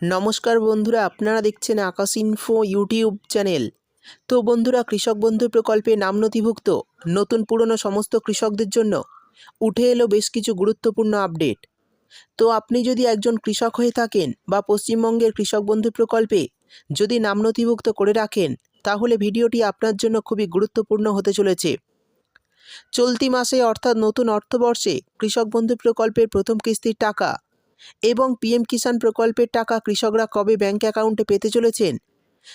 নমস্কার বন্ধুরা, আপনারা দেখছেন আকাশ ইনফো ইউটিউব চ্যানেল তো বন্ধুরা, কৃষক বন্ধু প্রকল্পে নাম নথিভুক্ত, নতুন পুরনো সমস্ত কৃষকদের জন্য উঠে এলো বেশ কিছু গুরুত্বপূর্ণ আপডেট তো আপনি যদি একজন কৃষক হয়ে থাকেন বা পশ্চিমবঙ্গের কৃষক বন্ধু প্রকল্পে যদি নাম নথিভুক্ত করে রাখেন, তাহলে ভিডিওটি আপনার জন্য খুবই গুরুত্বপূর্ণ হতে চলেছে। চলতি মাসে অর্থাৎ নতুন অর্থবর্ষে কৃষক বন্ধু প্রকল্পের প্রথম কিস্তির টাকা এবং পিএম কিষাণ প্রকল্পের টাকা কৃষকরা কবে ব্যাংক অ্যাকাউন্টে পেতে চলেছেন,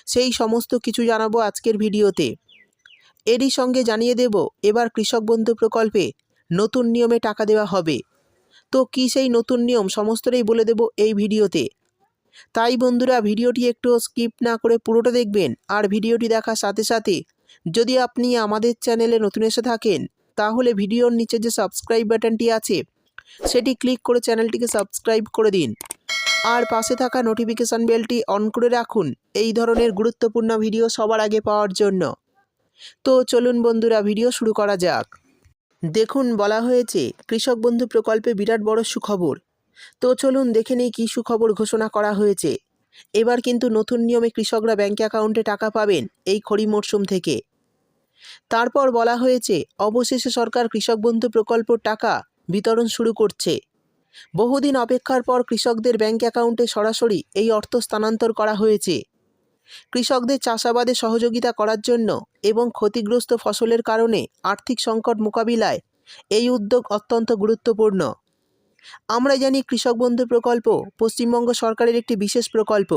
সেই সমস্ত কিছু জানাব আজকের ভিডিওতে। এরই সঙ্গে জানিয়ে দেব, এবার কৃষক বন্ধু প্রকল্পে নতুন নিয়মে টাকা দেওয়া হবে। তো কী সেই নতুন নিয়ম, সমস্তটাই বলে দেব এই ভিডিওতে। তাই বন্ধুরা, ভিডিওটি একটু স্কিপ না করে পুরোটা দেখবেন, আর ভিডিওটি দেখার সাথে সাথে যদি আপনি আমাদের চ্যানেলে নতুন এসে থাকেন, তাহলে ভিডিওর নিচে যে সাবস্ক্রাইব বাটনটি আছে সেটি ক্লিক করে চ্যানেলটিকে সাবস্ক্রাইব করে দিন। আর পাশে থাকা নোটিফিকেশান বেলটি অন করে রাখুন। এই ধরনের গুরুত্বপূর্ণ ভিডিও সবার আগে পাওয়ার জন্য। তো চলুন বন্ধুরা ভিডিও শুরু করা যাক। দেখুন, বলা হয়েছে, কৃষক বন্ধু প্রকল্পে বিরাট বড় সুখবর। তো চলুন দেখে নেই কী সুখবর ঘোষণা করা হয়েছে। এবার কিন্তু নতুন নিয়মে কৃষকরা ব্যাঙ্ক অ্যাকাউন্টে টাকা পাবেন এই খড়ি মরশুম থেকে। তারপর বলা হয়েছে, অবশেষে সরকার কৃষক বন্ধু প্রকল্প টাকা বিতরণ শুরু করছে। বহুদিন অপেক্ষার পর কৃষকদের ব্যাংক অ্যাকাউন্টে সরাসরি এই অর্থ স্থানান্তর করা হয়েছে। কৃষকদের চাষাবাদে সহযোগিতা করার জন্য এবং ক্ষতিগ্রস্ত ফসলের কারণে আর্থিক সংকট মোকাবিলায় এই উদ্যোগ অত্যন্ত গুরুত্বপূর্ণ। আমরা জানি কৃষক বন্ধু প্রকল্প পশ্চিমবঙ্গ সরকারের একটি বিশেষ প্রকল্প।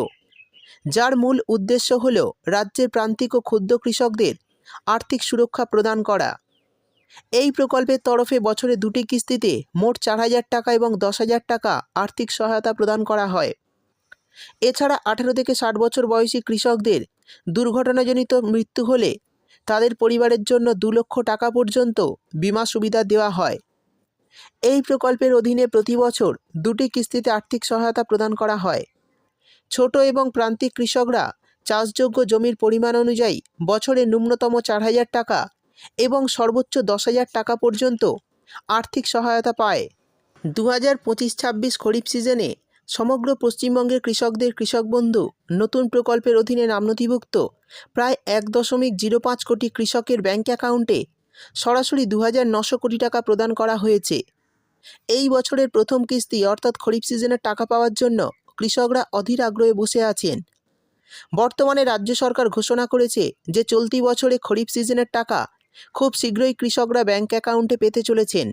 যার মূল উদ্দেশ্য হল রাজ্যের প্রান্তিক ও ক্ষুদ্র কৃষকদের আর্থিক সুরক্ষা প্রদান করা। এই প্রকল্পের তরফে বছরে দুটি কিস্তিতে মোট চার হাজার টাকা এবং দশ হাজার টাকা আর্থিক সহায়তা প্রদান করা হয়। এছাড়া আঠেরো থেকে ষাট বছর বয়সী কৃষকদের দুর্ঘটনাজনিত মৃত্যু হলে তাদের পরিবারের জন্য দু লক্ষ টাকা পর্যন্ত বিমা সুবিধা দেওয়া হয়। এই প্রকল্পের অধীনে প্রতি বছর দুটি কিস্তিতে আর্থিক সহায়তা প্রদান করা হয়। ছোট এবং প্রান্তিক কৃষকরা চাষযোগ্য জমির পরিমাণ অনুযায়ী বছরে ন্যূনতম চার হাজার টাকা এবং সর্বোচ্চ দশ হাজার টাকা পর্যন্ত আর্থিক সহায়তা পায়। দু হাজার পঁচিশ ছাব্বিশ খরিফ সিজনে সমগ্র পশ্চিমবঙ্গের কৃষকদের কৃষক বন্ধু নতুন প্রকল্পের অধীনে নাম নথিভুক্ত প্রায় এক দশমিক জিরো পাঁচ কোটি কৃষকের ব্যাঙ্ক অ্যাকাউন্টে সরাসরি দু হাজার নশো কোটি টাকা প্রদান করা হয়েছে। এই বছরের প্রথম কিস্তি অর্থাৎ খরিফ সিজনের টাকা পাওয়ার জন্য কৃষকরা অধীর আগ্রহে বসে আছেন। বর্তমানে রাজ্য সরকার ঘোষণা করেছে যে চলতি বছরে খরিফ সিজনের টাকা খুব শীঘ্রই কৃষকরা ব্যাংক অ্যাকাউন্টে পেতে চলেছেন।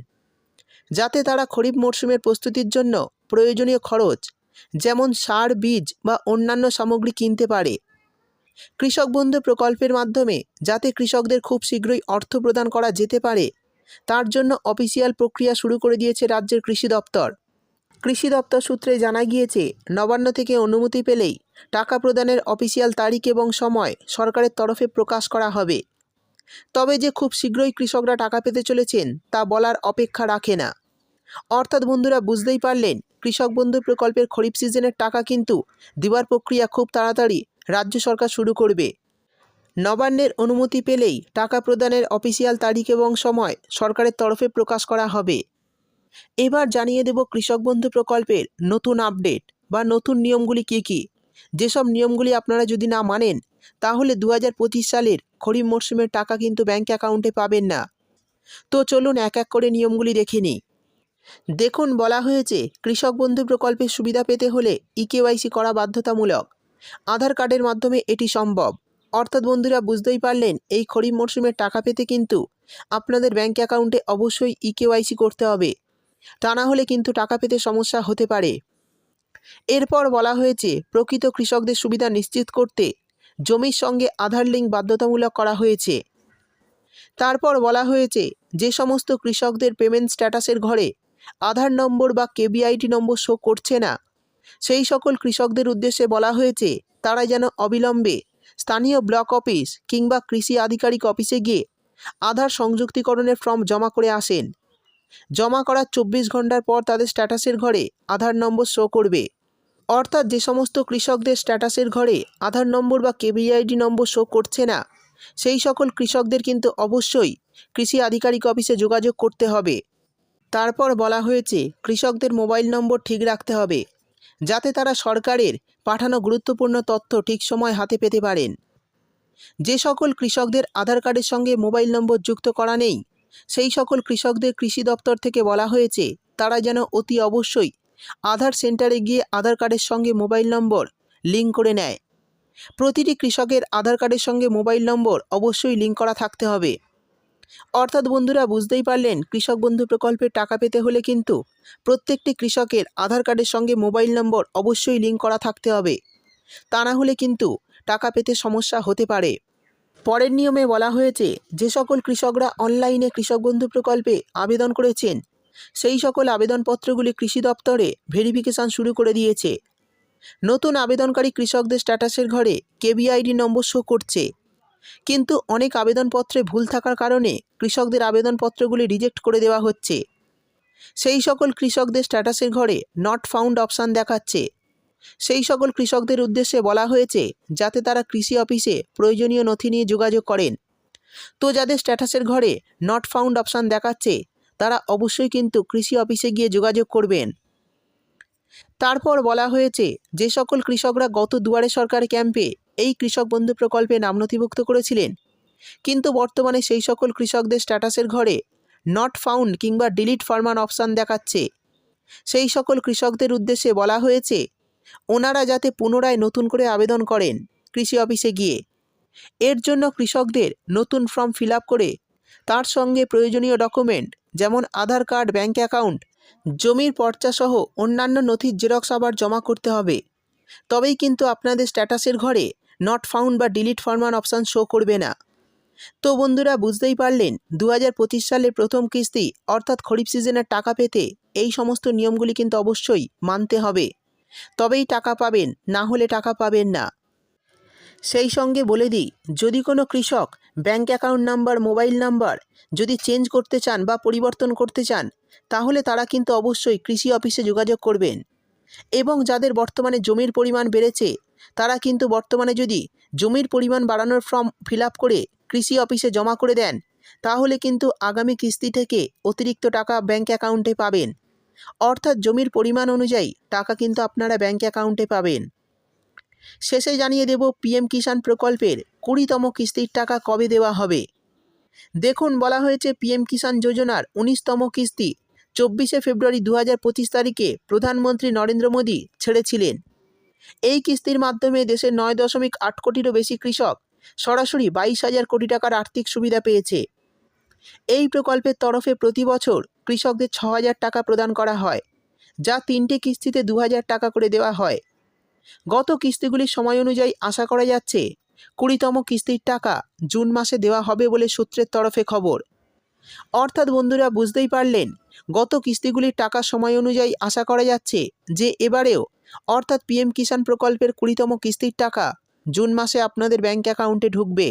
যাতে তারা খরিফ মরশুমের প্রস্তুতির জন্য প্রয়োজনীয় খরচ, যেমন সার, বীজ বা অন্যান্য সামগ্রী কিনতে পারে। কৃষক বন্ধু প্রকল্পের মাধ্যমে যাতে কৃষকদের খুব শীঘ্রই অর্থ প্রদান করা যেতে পারে, তার জন্য অফিসিয়াল প্রক্রিয়া শুরু করে দিয়েছে রাজ্যের কৃষি দপ্তর। কৃষি দপ্তর সূত্রে জানা গিয়েছে, নবান্ন থেকে অনুমতি পেলেই টাকা প্রদানের অফিসিয়াল তারিখ এবং সময় সরকারের তরফে প্রকাশ করা হবে। তবে যে খুব শীঘ্রই কৃষকরা টাকা পেতে চলেছেন, তা বলার অপেক্ষা রাখে না। অর্থাৎ বন্ধুরা, বুঝতেই পারলেন, কৃষক বন্ধু প্রকল্পের খরিফ সিজনের টাকা কিন্তু দেওয়ার প্রক্রিয়া খুব তাড়াতাড়ি রাজ্য সরকার শুরু করবে। নবান্নের অনুমতি পেলেই টাকা প্রদানের অফিসিয়াল তারিখ এবং সময় সরকারের তরফে প্রকাশ করা হবে। এবার জানিয়ে দেব কৃষক বন্ধু প্রকল্পের নতুন আপডেট বা নতুন নিয়মগুলি কী কী? যেসব নিয়মগুলি আপনারা যদি না মানেন, তাহলে দু হাজার পঁচিশ সালের খরিফ মরশুমের টাকা কিন্তু ব্যাঙ্ক অ্যাকাউন্টে পাবেন না। তো চলুন এক এক করে নিয়মগুলি দেখে নিই। দেখুন, বলা হয়েছে, কৃষক বন্ধু প্রকল্পের সুবিধা পেতে হলে ইকেওয়াইসি করা বাধ্যতামূলক। আধার কার্ডের মাধ্যমে এটি সম্ভব। অর্থাৎ বন্ধুরা, বুঝতেই পারলেন, এই খরিফ মরশুমের টাকা পেতে কিন্তু আপনাদের ব্যাঙ্ক অ্যাকাউন্টে অবশ্যই ইকেওয়াইসি করতে হবে। তা না হলে কিন্তু টাকা পেতে সমস্যা হতে পারে। এরপর বলা হয়েছে, প্রকৃত কৃষকদের সুবিধা নিশ্চিত করতে জমির সঙ্গে আধার লিঙ্ক বাধ্যতামূলক করা হয়েছে। তারপর বলা হয়েছে, যে সমস্ত কৃষকদের পেমেন্ট স্ট্যাটাসের ঘরে আধার নম্বর বা কেবিআইটি নম্বর শো করছে না, সেই সকল কৃষকদের উদ্দেশ্যে বলা হয়েছে, তারা যেন অবিলম্বে স্থানীয় ব্লক অফিস কিংবা কৃষি আধিকারিক অফিসে গিয়ে আধার সংযুক্তিকরণের ফর্ম জমা করে আসেন। জমা করার চব্বিশ ঘণ্টার পর তাদের স্ট্যাটাসের ঘরে আধার নম্বর শো করবে। অর্থাৎ যে সমস্ত কৃষকদের স্ট্যাটাসের ঘরে আধার নম্বর বা কেবিআইডি নম্বর শো করছে না, সেই সকল কৃষকদের কিন্তু অবশ্যই কৃষি আধিকারিক অফিসে যোগাযোগ করতে হবে। তারপর বলা হয়েছে, কৃষকদের মোবাইল নম্বর ঠিক রাখতে হবে, যাতে তারা সরকারের পাঠানো গুরুত্বপূর্ণ তথ্য ঠিক সময় হাতে পেতে পারেন। যে সকল কৃষকদের আধার কার্ডের সঙ্গে মোবাইল নম্বর যুক্ত করা নেই, সেই সকল কৃষকদের কৃষি দপ্তর থেকে বলা হয়েছে, তারা যেন অতি অবশ্যই আধার সেন্টারে গিয়ে আধার কার্ডের সঙ্গে মোবাইল নম্বর লিঙ্ক করে নেয়। প্রতিটি কৃষকের আধার কার্ডের সঙ্গে মোবাইল নম্বর অবশ্যই লিঙ্ক করা থাকতে হবে। অর্থাৎ বন্ধুরা, বুঝতেই পারলেন, কৃষক বন্ধু প্রকল্পের টাকা পেতে হলে কিন্তু প্রত্যেকটি কৃষকের আধার কার্ডের সঙ্গে মোবাইল নম্বর অবশ্যই লিঙ্ক করা থাকতে হবে। তা না হলে কিন্তু টাকা পেতে সমস্যা হতে পারে। পরের নিয়মে বলা হয়েছে, যে সকল কৃষকরা অনলাইনে কৃষক বন্ধু প্রকল্পে আবেদন করেছেন সেই সকল আবেদনপত্রগুলি কৃষি দপ্তরে ভেরিফিকেশন শুরু করে দিয়েছে। নতুন আবেদনকারী কৃষকদের স্ট্যাটাসের ঘরে কেবিআইডি নম্বর শো করছে। কিন্তু অনেক আবেদনপত্রে ভুল থাকার কারণে কৃষকদের আবেদনপত্রগুলি রিজেক্ট করে দেওয়া হচ্ছে। সেই সকল কৃষকদের স্ট্যাটাসের ঘরে নট ফাউন্ড অপশান দেখাচ্ছে। সেই সকল কৃষকদের উদ্দেশ্যে বলা হয়েছে যাতে তারা কৃষি অফিসে প্রয়োজনীয় নথি নিয়ে যোগাযোগ করেন। তো যাদের স্ট্যাটাসের ঘরে নট ফাউন্ড অপশান দেখাচ্ছে তারা অবশ্যই কিন্তু কৃষি অফিসে গিয়ে যোগাযোগ করবেন। তারপর বলা হয়েছে, যে সকল কৃষকরা গত দুয়ারে সরকার ক্যাম্পে এই কৃষক বন্ধু প্রকল্পে নাম নথিভুক্ত করেছিলেন। কিন্তু বর্তমানে সেই সকল কৃষকদের স্ট্যাটাসের ঘরে নট ফাউন্ড কিংবা ডিলিট ফার্মান অপশান দেখাচ্ছে। সেই সকল কৃষকদের উদ্দেশ্যে বলা হয়েছে, ওনারা যাতে পুনরায় নতুন করে আবেদন করেন কৃষি অফিসে গিয়ে। এর জন্য কৃষকদের নতুন ফর্ম ফিল করে তার সঙ্গে প্রয়োজনীয় ডকুমেন্ট যেমন আধার কার্ড, ব্যাঙ্ক অ্যাকাউন্ট, জমির পর্চাসহ অন্যান্য নথির জেরক্স আবার জমা করতে হবে। তবেই কিন্তু আপনাদের স্ট্যাটাসের ঘরে নট ফাউন্ড বা ডিলিট ফরমান অপশান শো করবে না। তো বন্ধুরা, বুঝতেই পারলেন দু হাজার পঁচিশ সালের প্রথম কিস্তি, অর্থাৎ খরিফ সিজনের টাকা পেতে এই সমস্ত নিয়মগুলি কিন্তু অবশ্যই মানতে হবে। তবেই টাকা পাবেন, না হলে টাকা পাবেন না। সেই সঙ্গে বলে দিই, যদি কোনো কৃষক bank account number, mobile number যদি চেঞ্জ করতে চান বা পরিবর্তন করতে চান, তাহলে তারা কিন্তু অবশ্যই কৃষি অফিসে যোগাযোগ করবেন। এবং যাদের বর্তমানে জমির পরিমাণ বেড়েছে, তারা কিন্তু বর্তমানে যদি জমির পরিমাণ বাড়ানোর ফর্ম ফিল করে কৃষি অফিসে জমা করে দেন, তাহলে কিন্তু আগামী কিস্তি থেকে অতিরিক্ত টাকা ব্যাঙ্ক অ্যাকাউন্টে পাবেন। অর্থাৎ জমির পরিমাণ অনুযায়ী টাকা কিন্তু আপনারা ব্যাঙ্ক অ্যাকাউন্টে পাবেন। শেষে জানিয়ে দেব পিএম কিষাণ প্রকল্পের কুড়িতম কিস্তির টাকা কবে দেওয়া হবে। দেখুন, বলা হয়েছে পিএম কিষাণ যোজনার উনিশতম কিস্তি চব্বিশে ফেব্রুয়ারি দু হাজার পঁচিশ তারিখে প্রধানমন্ত্রী নরেন্দ্র মোদী ছেড়েছিলেন। এই কিস্তির মাধ্যমে দেশের নয় দশমিক আট কোটিরও বেশি কৃষক সরাসরি বাইশ হাজার কোটি টাকার আর্থিক সুবিধা পেয়েছে। এই প্রকল্পের তরফে প্রতি বছর কৃষকদের ছ হাজার টাকা প্রদান করা হয়, যা তিনটে কিস্তিতে দু হাজার টাকা করে দেওয়া হয়। গত কিস্তিগুলির সময় অনুযায়ী আশা করা যাচ্ছে কুড়িতম কিস্তির টাকা জুন মাসে দেওয়া হবে বলে সূত্রের তরফে খবর। অর্থাৎ বন্ধুরা বুঝতেই পারলেন, গত কিস্তিগুলির টাকা সময় অনুযায়ী আশা করা যাচ্ছে যে এবারেও অর্থাৎ পিএম কিষাণ প্রকল্পের কুড়িতম কিস্তির টাকা জুন মাসে আপনাদের ব্যাঙ্ক অ্যাকাউন্টে ঢুকবে।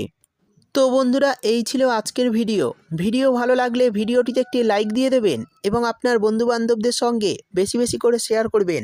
তো বন্ধুরা, এই ছিল আজকের ভিডিও। ভিডিও ভালো লাগলে ভিডিওটিতে একটি লাইক দিয়ে দেবেন এবং আপনার বন্ধুবান্ধবদের সঙ্গে বেশি বেশি করে শেয়ার করবেন।